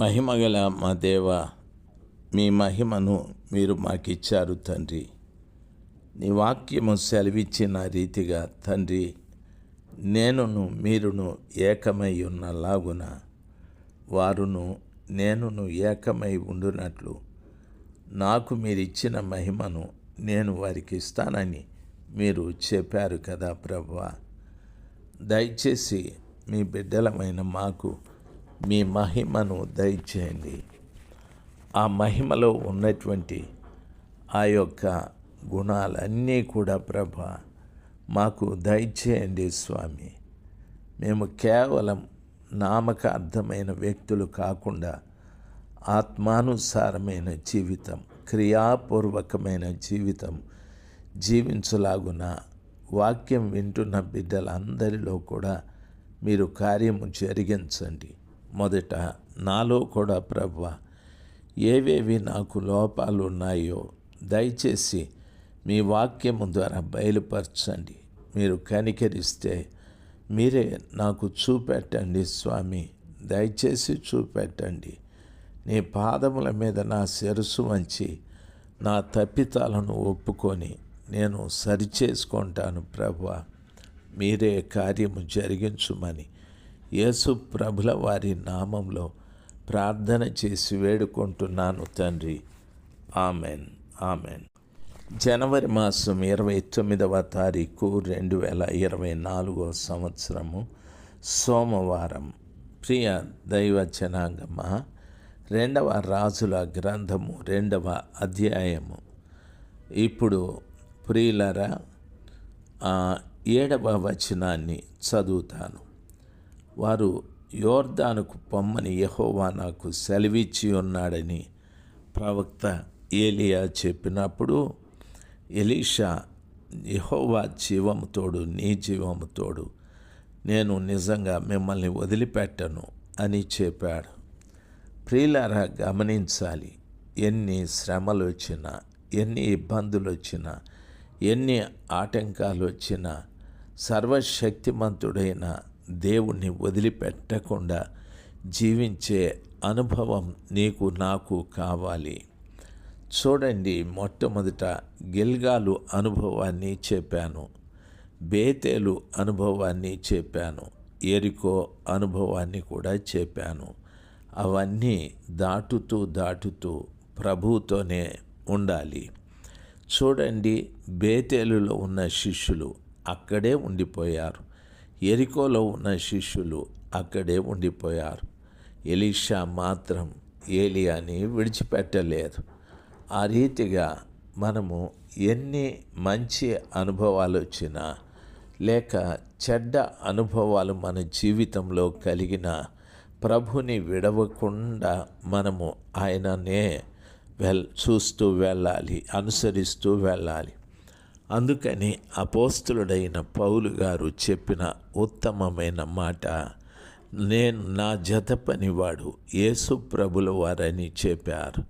మహిమగల మా దేవ మీ మహిమను మీరు మాకిచ్చారు తండ్రి. నీ వాక్యము సెలవిచ్చిన రీతిగా తండ్రి నేనును మీరును ఏకమై ఉన్నలాగున వారును నేనును ఏకమై ఉండునట్లు నాకు మీరు ఇచ్చిన మహిమను నేను వారికి ఇస్తానని మీరు చెప్పారు కదా ప్రభువా దయచేసి మీ బిడ్డలమైన మాకు మీ మహిమను దయచేయండి. ఆ మహిమలో ఉన్నటువంటి ఆ యొక్క గుణాలన్నీ కూడా ప్రభ మాకు దయచేయండి స్వామి. మేము కేవలం నామకార్థమైన వ్యక్తులు కాకుండా ఆత్మానుసారమైన జీవితం క్రియాపూర్వకమైన జీవితం జీవించలాగున వాక్యం వింటున్న బిడ్డలందరిలో కూడా మీరు కార్యము జరిగించండి. మొదట నాలో కూడా ప్రభు ఏవేవి నాకు లోపాలు ఉన్నాయో దయచేసి మీ వాక్యము ద్వారా బయలుపరచండి. మీరు కనికరిస్తే మీరే నాకు చూపెట్టండి స్వామి. దయచేసి చూపెట్టండి. నీ పాదముల మీద నా శిరస్సు వంచి నా తప్పితాలను ఒప్పుకొని నేను సరిచేసుకుంటాను ప్రభు. మీరే కార్యము జరిగించుమని యేసు ప్రభుల వారి నామంలో ప్రార్థన చేసి వేడుకుంటున్నాను తండ్రి. ఆమెన్. ఆమెన్. జనవరి మాసం ఇరవై తొమ్మిదవ తారీఖు రెండు వేల ఇరవై నాలుగో సంవత్సరము సోమవారం. ప్రియ దైవ జనాంగమ రెండవ రాజుల గ్రంథము రెండవ అధ్యాయము. ఇప్పుడు ప్రియులరా ఏడవ వచనాన్ని చదువుతాను. వారు యోర్దానుకు పొమ్మని యహోవా నాకు సెలవిచ్చి ఉన్నాడని ప్రవక్త ఏలియా చెప్పినప్పుడు ఎలీషా యహోవా జీవముతోడు నీ జీవముతోడు నేను నిజంగా మిమ్మల్ని వదిలిపెట్టను అని చెప్పాడు. ప్రియులారా గమనించాలి. ఎన్ని శ్రమలు వచ్చినా ఎన్ని ఇబ్బందులు వచ్చినా ఎన్ని ఆటంకాలు వచ్చినా సర్వశక్తిమంతుడైన దేవుణ్ణి వదిలిపెట్టకుండా జీవించే అనుభవం నీకు నాకు కావాలి. చూడండి మొట్టమొదట గిల్గాలు అనుభవాన్ని చెప్పాను. బేతేలు అనుభవాన్ని చెప్పాను. ఎరికో అనుభవాన్ని కూడా చెప్పాను. అవన్నీ దాటుతూ దాటుతూ ప్రభువుతోనే ఉండాలి. చూడండి బేతేలులో ఉన్న శిష్యులు అక్కడే ఉండిపోయారు. ఎరికోలో ఉన్న శిష్యులు అక్కడే ఉండిపోయారు. ఎలీషా మాత్రం ఏలియాని విడిచిపెట్టలేదు. ఆ రీతిగా మనము ఎన్ని మంచి అనుభవాలు వచ్చినా లేక చెడ్డ అనుభవాలు మన జీవితంలో కలిగిన ప్రభుని విడవకుండా మనము ఆయననే వెల్ చూస్తూ వెళ్ళాలి అనుసరిస్తూ వెళ్ళాలి. అందుకని అపోస్తులుడైన పౌలు గారు చెప్పిన ఉత్తమమైన మాట నేను నా జత పనివాడు యేసు ప్రభుల వారని చెప్పారు.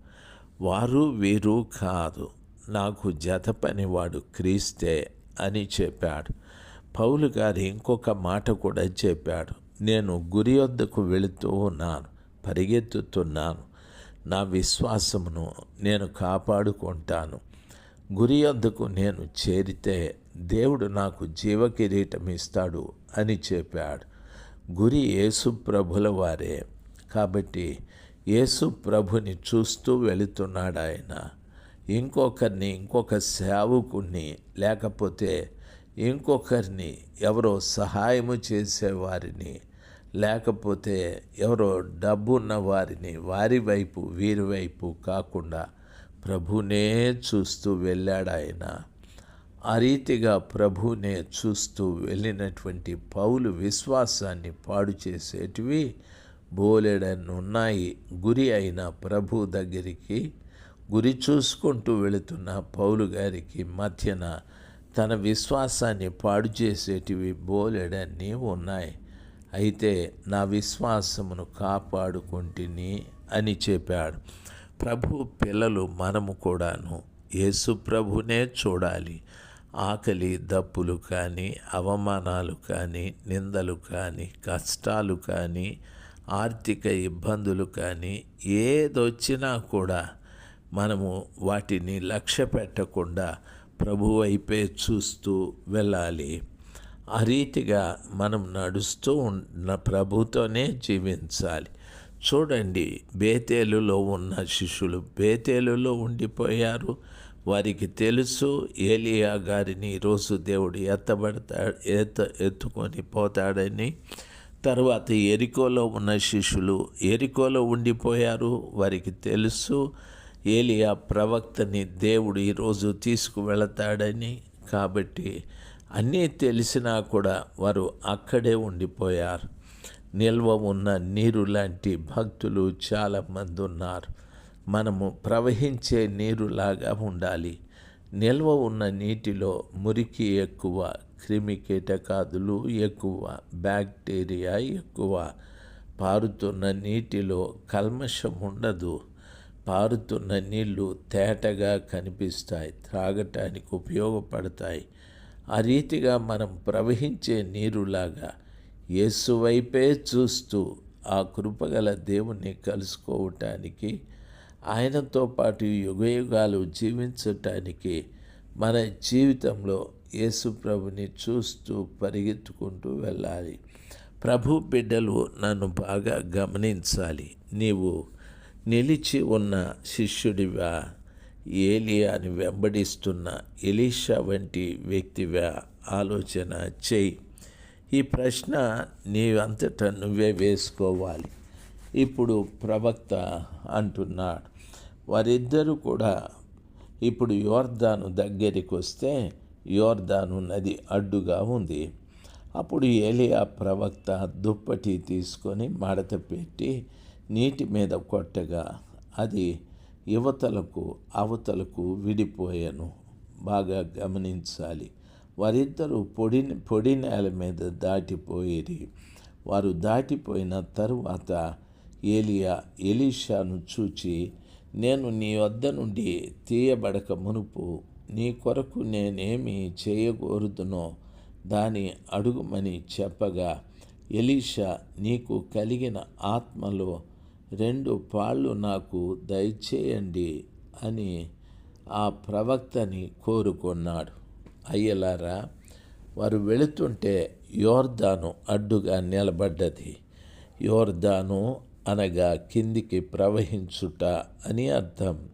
వారు వీరు కాదు నాకు జత పనివాడు క్రీస్తే అని చెప్పాడు. పౌలు గారు ఇంకొక మాట కూడా చెప్పాడు. నేను గురి వద్దకు వెళుతూ ఉన్నాను పరిగెత్తుతున్నాను. నా విశ్వాసమును నేను కాపాడుకుంటాను. గురి వద్దకు నేను చేరితే దేవుడు నాకు జీవకిరీటం ఇస్తాడు అని చెప్పాడు. గురి యేసు ప్రభుల వారే. కాబట్టి యేసు ప్రభుని చూస్తూ వెళుతున్నాడు ఆయన. ఇంకొకరిని ఇంకొక సేవకుని లేకపోతే ఇంకొకరిని ఎవరో సహాయము చేసేవారిని లేకపోతే ఎవరో డబ్బున్న వారిని వారి వైపు వీరి వైపు కాకుండా ప్రభునే చూస్తూ వెళ్ళాడు ఆయన ఆ రీతిగా ప్రభునే చూస్తూ వెళ్ళినటువంటి పౌలు విశ్వాసాన్ని పాడు చేసేటివి బోలెడన్ని ఉన్నాయి గురి అయిన ప్రభు దగ్గరికి గురి చూసుకుంటూ వెళుతున్న పౌలు గారికి మధ్యన తన విశ్వాసాన్ని పాడు చేసేటివి బోలెడన్నీ ఉన్నాయి. అయితే నా విశ్వాసమును కాపాడుకుంటుని అని చెప్పాడు. ప్రభు పిల్లలు మనము కూడాను. యేసు ప్రభునే చూడాలి. ఆకలి దప్పులు కానీ అవమానాలు కానీ నిందలు కానీ కష్టాలు కానీ ఆర్థిక ఇబ్బందులు కానీ ఏదొచ్చినా కూడా మనము వాటిని లక్ష్య పెట్టకుండా ప్రభు వైపే చూస్తూ వెళ్ళాలి. ఆ రీతిగా మనం నడుస్తూ ఉన్న ప్రభుతోనే జీవించాలి. చూడండి బేతేలులో ఉన్న శిష్యులు బేతేలులో ఉండిపోయారు. వారికి తెలుసు ఏలియా గారిని ఈరోజు దేవుడు ఎత్తబడతా ఎత్త ఎత్తుకొని పోతాడని. తర్వాత ఎరికోలో ఉన్న శిష్యులు ఎరికోలో ఉండిపోయారు. వారికి తెలుసు ఏలియా ప్రవక్తని దేవుడు ఈరోజు తీసుకువెళతాడని. కాబట్టి అన్నీ తెలిసినా కూడా వారు అక్కడే ఉండిపోయారు. నిల్వ ఉన్న నీరు లాంటి భక్తులు చాలామంది ఉన్నారు. మనము ప్రవహించే నీరులాగా ఉండాలి. నిల్వ ఉన్న నీటిలో మురికి ఎక్కువ క్రిమి కీటకాదులు ఎక్కువ బ్యాక్టీరియా ఎక్కువ. పారుతున్న నీటిలో కల్మషం ఉండదు. పారుతున్న నీళ్ళు తేటగా కనిపిస్తాయి త్రాగటానికి ఉపయోగపడతాయి. ఆ రీతిగా మనం ప్రవహించే నీరులాగా యేసువైపే చూస్తూ ఆ కృపగల దేవుణ్ణి కలుసుకోవటానికి ఆయనతో పాటు యుగయుగాలు జీవించటానికి మన జీవితంలో యేసు ప్రభుని చూస్తూ పరిగెత్తుకుంటూ వెళ్ళాలి. ప్రభు బిడ్డలు నన్ను బాగా గమనించాలి. నీవు నిలిచి ఉన్న శిష్యుడివా? ఏలియాని వెంబడిస్తున్న ఎలీషా వంటి వ్యక్తివా? ఆలోచన చేయి. ఈ ప్రశ్న నీ నువ్వే వేసుకోవాలి. ఇప్పుడు ప్రవక్త అంటున్నాడు. వారిద్దరూ కూడా ఇప్పుడు యోర్ధాను దగ్గరికి వస్తే యోర్ధాను నది అడ్డుగా ఉంది. అప్పుడు ఏలియా ప్రవక్త దుప్పటి తీసుకొని మడత పెట్టి నీటి మీద కొట్టగా అది యువతలకు అవతలకు విడిపోయాను. బాగా గమనించాలి. వారిద్దరూ పొడి పొడి నేల మీద దాటిపోయేది. వారు దాటిపోయిన తరువాత ఏలియా ఎలీషాను చూచి నేను నీ వద్ద నుండి తీయబడక మునుపు నీ కొరకు నేనేమి చేయకూరుదునో దాని అడుగుమని చెప్పగా ఎలీషా నీకు కలిగిన ఆత్మలో రెండు పాళ్ళు నాకు దయచేయండి అని ఆ ప్రవక్తని కోరుకున్నాడు. అయ్యలారా వారు వెళుతుంటే యోర్దాను అడ్డుగా నిలబడ్డది. యోర్దాను అనగా కిందికి ప్రవహించుట అని అర్థం.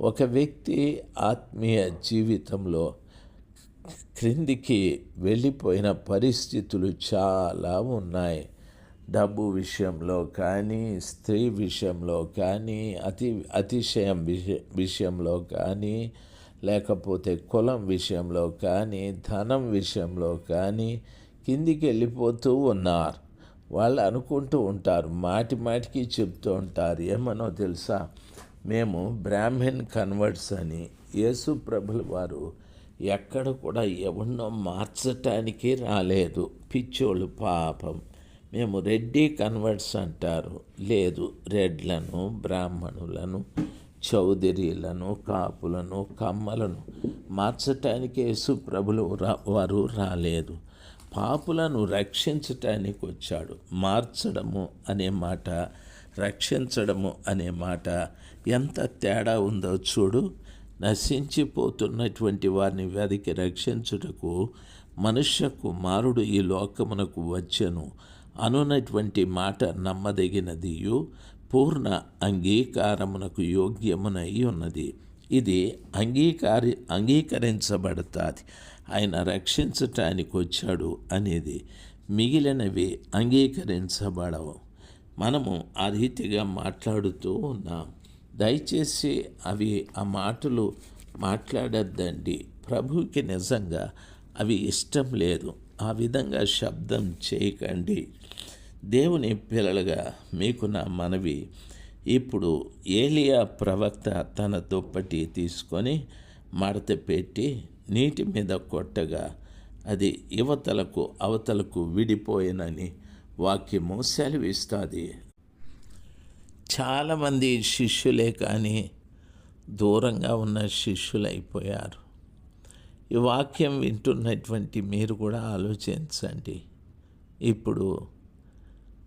ఒక వ్యక్తి ఆత్మీయ జీవితంలో క్రిందికి వెళ్ళిపోయిన పరిస్థితులు చాలా ఉన్నాయి. డబ్బు విషయంలో కానీ స్త్రీ విషయంలో కానీ అతి అతిశయం విష విషయంలో కానీ లేకపోతే కులం విషయంలో కానీ ధనం విషయంలో కానీ కిందికి వెళ్ళిపోతూ ఉన్నారు. వాళ్ళు అనుకుంటూ ఉంటారు మాటి మాటికి చెప్తూ ఉంటారు. ఏమనో తెలుసా? మేము బ్రాహ్మణ్ కన్వర్ట్స్ అని యేసు ప్రభులు వారు ఎక్కడ కూడా ఎవరినో మార్చటానికి రాలేదు. పిచ్చోళ్ళు పాపం. మేము రెడ్డి కన్వర్ట్స్ అంటారు. లేదు రెడ్లను బ్రాహ్మణులను చౌదరీలను కాపులను కమ్మలను మార్చటానికి యేసు ప్రభులు వారు రాలేదు. పాపులను రక్షించటానికి వచ్చాడు. మార్చడము అనే మాట రక్షించడము అనే మాట ఎంత తేడా ఉందో చూడు. నశించిపోతున్నటువంటి వారిని వ్యాధికి రక్షించుటకు మనుష్య కుమారుడు ఈ లోకమునకు వచ్చెను అనునటువంటి మాట నమ్మదగినదియు. పూర్ణ అంగీకారమునకు యోగ్యమునై ఉన్నది. ఇది అంగీకారి అంగీకరించబడుతుంది. ఆయన రక్షించటానికి వచ్చాడు అనేది మిగిలినవి అంగీకరించబడవు. మనము ఆ రీతిగా మాట్లాడుతూ ఉన్నాం. దయచేసి అవి ఆ మాటలు మాట్లాడద్దండి. ప్రభుకి నిజంగా అవి ఇష్టం లేదు. ఆ విధంగా శబ్దం చేయకండి. దేవుని పిల్లలుగా మీకు నా మనవి ఇప్పుడు ఏలియా ప్రవక్త తన దుప్పటి తీసుకొని మడత పెట్టి నీటి మీద కొట్టగా అది యువతలకు అవతలకు విడిపోయినని వాక్యము సెలవిస్తుంది. చాలామంది శిష్యులే కానీ దూరంగా ఉన్న శిష్యులైపోయారు. ఈ వాక్యం వింటున్నటువంటి మీరు కూడా ఆలోచించండి. ఇప్పుడు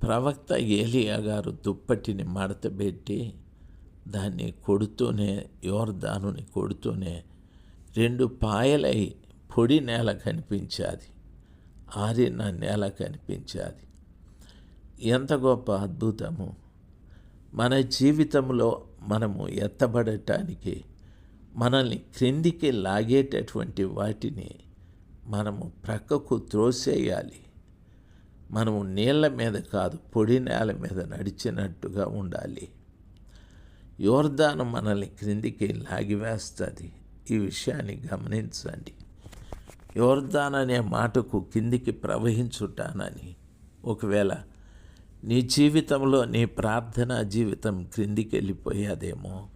ప్రవక్త ఏలియా గారు దుప్పటిని మడతబెట్టి దాన్ని కొడుతూనే యోర్దానుని కొడుతూనే రెండు పాయలై పొడి నేల కనిపించాది. ఆరిన నేల కనిపించాది. ఎంత గొప్ప అద్భుతము! మన జీవితంలో మనము ఎత్తబడటానికి మనల్ని క్రిందికి లాగేటటువంటి వాటిని మనము ప్రక్కకు త్రోసేయాలి. మనము నీళ్ళ మీద కాదు పొడి నేల మీద నడిచినట్టుగా ఉండాలి. యోర్దాను మనల్ని క్రిందికి లాగివేస్తుంది ఈ విషయాన్ని గమనించండి. యోర్దాన్ అనే మాటకు కిందికి ప్రవహించుటానని. ఒకవేళ నీ జీవితంలో నీ ప్రార్థనా జీవితం క్రిందికి వెళ్ళిపోయేదేమో.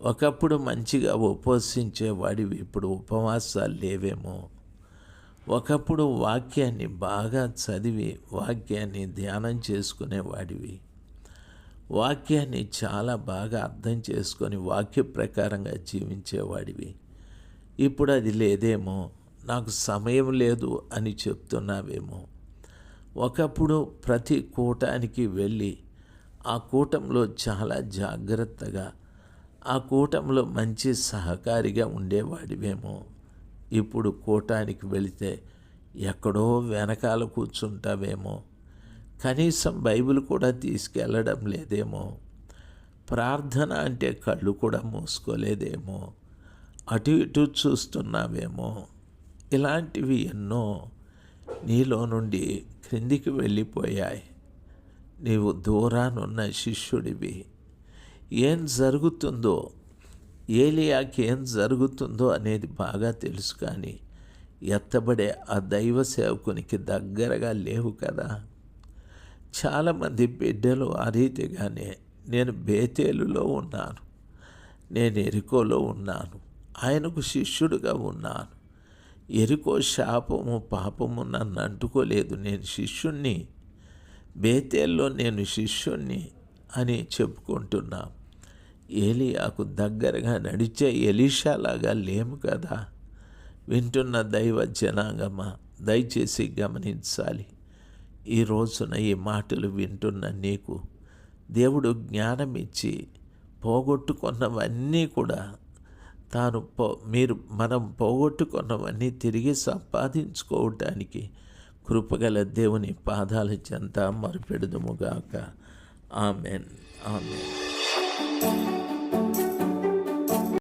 ఒకప్పుడు మంచిగా ఉపవసించేవాడివి ఇప్పుడు ఉపవాసాలు లేవేమో. ఒకప్పుడు వాక్యాన్ని బాగా చదివి వాక్యాన్ని ధ్యానం చేసుకునేవాడివి. వాక్యాన్ని చాలా బాగా అర్థం చేసుకొని వాక్య ప్రకారంగా జీవించేవాడివి. ఇప్పుడు అది లేదేమో నాకు సమయం లేదు అని చెప్తున్నావేమో. ఒకప్పుడు ప్రతి కూటానికి వెళ్ళి ఆ కూటంలో చాలా జాగ్రత్తగా ఆ కూటంలో మంచి సహకారిగా ఉండేవాడివేమో. ఇప్పుడు కూటానికి వెళితే ఎక్కడో వెనకాల కూర్చుంటావేమో. కనీసం బైబిల్ కూడా తీసుకెళ్ళడం లేదేమో. ప్రార్థన అంటే కళ్ళు కూడా మూసుకోలేదేమో. అటు ఇటు చూస్తున్నావేమో. ఇలాంటివి ఎన్నో నీలో నుండి క్రిందికి వెళ్ళిపోయాయి. నీవు దూరానున్న శిష్యుడివి. ఏం జరుగుతుందో ఏలియాకి ఏం జరుగుతుందో అనేది బాగా తెలుసు కానీ ఎత్తబడే ఆ దైవ సేవకునికి దగ్గరగా లేవు కదా. చాలామంది బిడ్డలు ఆ రీతిగానే నేను బేతేలులో ఉన్నాను. నేను ఎరుకోలో ఉన్నాను. ఆయనకు శిష్యుడుగా ఉన్నాను. ఎరుకో శాపము పాపము నన్ను అంటుకోలేదు. నేను శిష్యుణ్ణి బేతేల్లో నేను శిష్యుణ్ణి అని చెప్పుకుంటున్నాను ఏలియాకు దగ్గరగా నడిచే ఎలీషాలాగా లేము కదా. వింటున్న దైవ జనాంగమా దయచేసి గమనించాలి. ఈ రోజున ఈ మాటలు వింటున్న నీకు దేవుడు జ్ఞానం ఇచ్చి పోగొట్టుకున్నవన్నీ కూడా తాను పో మీరు మనం పోగొట్టుకున్నవన్నీ తిరిగి సంపాదించుకోవటానికి కృపగల దేవుని పాదాల చెంత మరుపెడుదుముగాక ఆమెన్. ఆమెన్. want